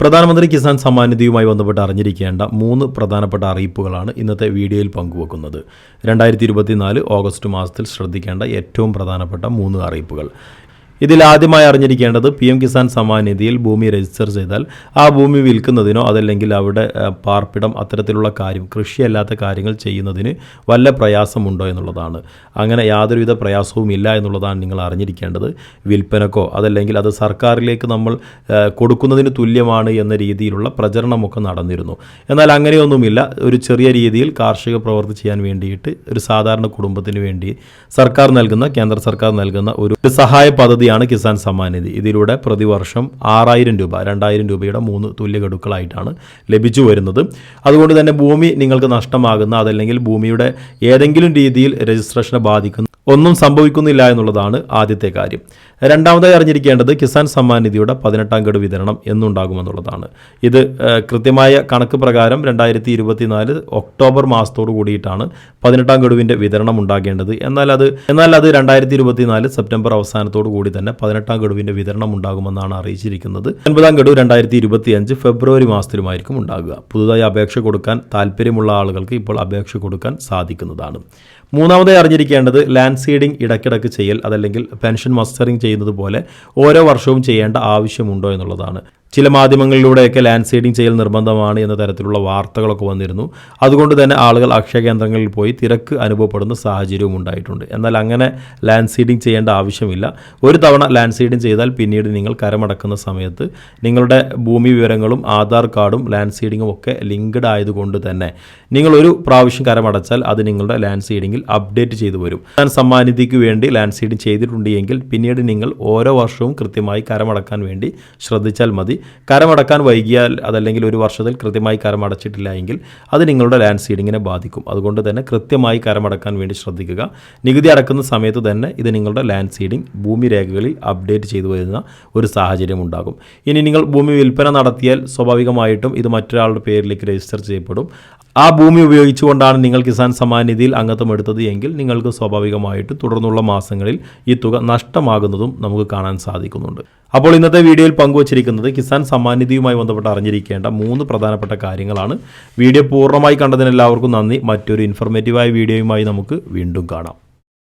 പ്രധാനമന്ത്രി കിസാൻ സമ്മാൻ നിധിയുമായി ബന്ധപ്പെട്ട് അറിഞ്ഞിരിക്കേണ്ട മൂന്ന് പ്രധാനപ്പെട്ട അറിയിപ്പുകളാണ് ഇന്നത്തെ വീഡിയോയിൽ പങ്കുവെക്കുന്നത്. രണ്ടായിരത്തി ഇരുപത്തിനാല് ഓഗസ്റ്റ് മാസത്തിൽ ശ്രദ്ധിക്കേണ്ട ഏറ്റവും പ്രധാനപ്പെട്ട മൂന്ന് അറിയിപ്പുകൾ. ഇതിൽ ആദ്യമായി അറിഞ്ഞിരിക്കേണ്ടത് പി എം കിസാൻ സമ്മാൻ നിധിയിൽ ഭൂമി രജിസ്റ്റർ ചെയ്താൽ ആ ഭൂമി വിൽക്കുന്നതിനോ അതല്ലെങ്കിൽ അവിടെ പാർപ്പിടം അത്തരത്തിലുള്ള കാര്യം കൃഷിയല്ലാത്ത കാര്യങ്ങൾ ചെയ്യുന്നതിന് വല്ല പ്രയാസമുണ്ടോ എന്നുള്ളതാണ്. അങ്ങനെ യാതൊരുവിധ പ്രയാസവും ഇല്ല എന്നുള്ളതാണ് നിങ്ങൾ അറിഞ്ഞിരിക്കേണ്ടത്. വിൽപ്പനക്കോ അതല്ലെങ്കിൽ അത് സർക്കാരിലേക്ക് നമ്മൾ കൊടുക്കുന്നതിന് തുല്യമാണ് എന്ന രീതിയിലുള്ള പ്രചരണമൊക്കെ നടന്നിരുന്നു. എന്നാൽ അങ്ങനെയൊന്നുമില്ല. ഒരു ചെറിയ രീതിയിൽ കാർഷിക പ്രവൃത്തി ചെയ്യാൻ വേണ്ടിയിട്ട് ഒരു സാധാരണ കുടുംബത്തിന് വേണ്ടി സർക്കാർ നൽകുന്ന കേന്ദ്ര സർക്കാർ നൽകുന്ന ഒരു സഹായ സഹായ പദ്ധതിയാണ് കിസാൻ സമ്മാൻ നിധി. ഇതിലൂടെ പ്രതിവർഷം ആറായിരം രൂപ രണ്ടായിരം രൂപയുടെ മൂന്ന് തുല്യ ഗഡുക്കളായിട്ടാണ് ലഭിച്ചു വരുന്നത്. അതുകൊണ്ട് തന്നെ ഭൂമി നിങ്ങൾക്ക് നഷ്ടമാകുന്ന അതല്ലെങ്കിൽ ഭൂമിയുടെ ഏതെങ്കിലും രീതിയിൽ രജിസ്ട്രേഷനെ ബാധിക്കുന്ന ഒന്നും സംഭവിക്കുന്നില്ല എന്നുള്ളതാണ് ആദ്യത്തെ കാര്യം. രണ്ടാമതായി അറിഞ്ഞിരിക്കേണ്ടത് കിസാൻ സമ്മാൻ നിധിയുടെ പതിനെട്ടാം ഗഡു വിതരണം എന്നുണ്ടാകുമെന്നുള്ളതാണ്. ഇത് കൃത്യമായ കണക്ക് പ്രകാരം രണ്ടായിരത്തി ഇരുപത്തിനാല് ഒക്ടോബർ മാസത്തോടു കൂടിയിട്ടാണ് പതിനെട്ടാം ഗഡുവിന്റെ വിതരണം ഉണ്ടാകേണ്ടത്. എന്നാൽ അത് എന്നാൽ അത് രണ്ടായിരത്തി ഇരുപത്തിനാല് സെപ്റ്റംബർ അവസാനത്തോടു കൂടി തന്നെ പതിനെട്ടാം ഗഡുവിന്റെ വിതരണം ഉണ്ടാകുമെന്നാണ് അറിയിച്ചിരിക്കുന്നത്. ഒൻപതാം ഗഡു രണ്ടായിരത്തി ഇരുപത്തി അഞ്ച് ഫെബ്രുവരി മാസത്തിലുമായിരിക്കും ഉണ്ടാകുക. പുതുതായി അപേക്ഷ കൊടുക്കാൻ താല്പര്യമുള്ള ആളുകൾക്ക് ഇപ്പോൾ അപേക്ഷ കൊടുക്കാൻ സാധിക്കുന്നതാണ്. മൂന്നാമതായി അറിഞ്ഞിരിക്കേണ്ടത് ലാൻഡ് സീഡിംഗ് ഇടയ്ക്കിടയ്ക്ക് ചെയ്യൽ അതല്ലെങ്കിൽ പെൻഷൻ മസ്റ്ററിംഗ് ചെയ്യുന്നത് പോലെ ഓരോ വർഷവും ചെയ്യേണ്ട ആവശ്യമുണ്ടോ എന്നുള്ളതാണ്. ചില മാധ്യമങ്ങളിലൂടെയൊക്കെ ലാൻഡ് സീഡിംഗ് ചെയ്യൽ നിർബന്ധമാണ് എന്ന തരത്തിലുള്ള വാർത്തകളൊക്കെ വന്നിരുന്നു. അതുകൊണ്ട് തന്നെ ആളുകൾ അക്ഷയ കേന്ദ്രങ്ങളിൽ പോയി തിരക്ക് അനുഭവപ്പെടുന്ന സാഹചര്യവും ഉണ്ടായിട്ടുണ്ട്. എന്നാൽ അങ്ങനെ ലാൻഡ് സീഡിംഗ് ചെയ്യേണ്ട ആവശ്യമില്ല. ഒരു തവണ ലാൻഡ് സീഡിംഗ് ചെയ്താൽ പിന്നീട് നിങ്ങൾ കരമടക്കുന്ന സമയത്ത് നിങ്ങളുടെ ഭൂമി വിവരങ്ങളും ആധാർ കാർഡും ലാൻഡ് സീഡിങ്ങും ഒക്കെ ലിങ്ക്ഡ് ആയതുകൊണ്ട് തന്നെ നിങ്ങൾ ഒരു പ്രാവശ്യം കരമടച്ചാൽ അത് നിങ്ങളുടെ ലാൻഡ് സീഡിങ്ങിൽ അപ്ഡേറ്റ് ചെയ്തു വരും. ഞാൻ സമ്മാനിധിക്ക് വേണ്ടി ലാൻഡ് സീഡിംഗ് ചെയ്തിട്ടുണ്ട്െങ്കിൽ പിന്നീട് നിങ്ങൾ ഓരോ വർഷവും കൃത്യമായി കരമടക്കാൻ വേണ്ടി ശ്രദ്ധിച്ചാൽ മതി. കരമടക്കാൻ വൈകിയാൽ അതല്ലെങ്കിൽ ഒരു വർഷത്തിൽ കൃത്യമായി കരമടച്ചിട്ടില്ല എങ്കിൽ അത് നിങ്ങളുടെ ലാൻഡ് സീഡിങ്ങിനെ ബാധിക്കും. അതുകൊണ്ട് തന്നെ കൃത്യമായി കരമടക്കാൻ വേണ്ടി ശ്രദ്ധിക്കുക. നികുതി അടക്കുന്ന സമയത്ത് തന്നെ ഇത് നിങ്ങളുടെ ലാൻഡ് സീഡിംഗ് ഭൂമി രേഖകളിൽ അപ്ഡേറ്റ് ചെയ്തു വരുന്ന ഒരു സാഹചര്യം ഉണ്ടാകും. ഇനി നിങ്ങൾ ഭൂമി വിൽപ്പന നടത്തിയാൽ സ്വാഭാവികമായിട്ടും ഇത് മറ്റൊരാളുടെ പേരിലേക്ക് രജിസ്റ്റർ ചെയ്യപ്പെടും. ആ ഭൂമി ഉപയോഗിച്ചുകൊണ്ടാണ് നിങ്ങൾ കിസാൻ സമ്മാൻ നിധിയിൽ അംഗത്വം എടുത്തത് എങ്കിൽ നിങ്ങൾക്ക് സ്വാഭാവികമായിട്ടും തുടർന്നുള്ള മാസങ്ങളിൽ ഈ തുക നഷ്ടമാകുന്നതും നമുക്ക് കാണാൻ സാധിക്കുന്നുണ്ട്. അപ്പോൾ ഇന്നത്തെ വീഡിയോയിൽ പങ്കുവച്ചിരിക്കുന്നത് കിസാൻ സമ്മാൻ നിധിയുമായി ബന്ധപ്പെട്ട് അറിഞ്ഞിരിക്കേണ്ട മൂന്ന് പ്രധാനപ്പെട്ട കാര്യങ്ങളാണ്. വീഡിയോ പൂർണമായി കണ്ടതിന് എല്ലാവർക്കും നന്ദി. മറ്റൊരു ഇൻഫർമേറ്റീവായ വീഡിയോയുമായി നമുക്ക് വീണ്ടും കാണാം.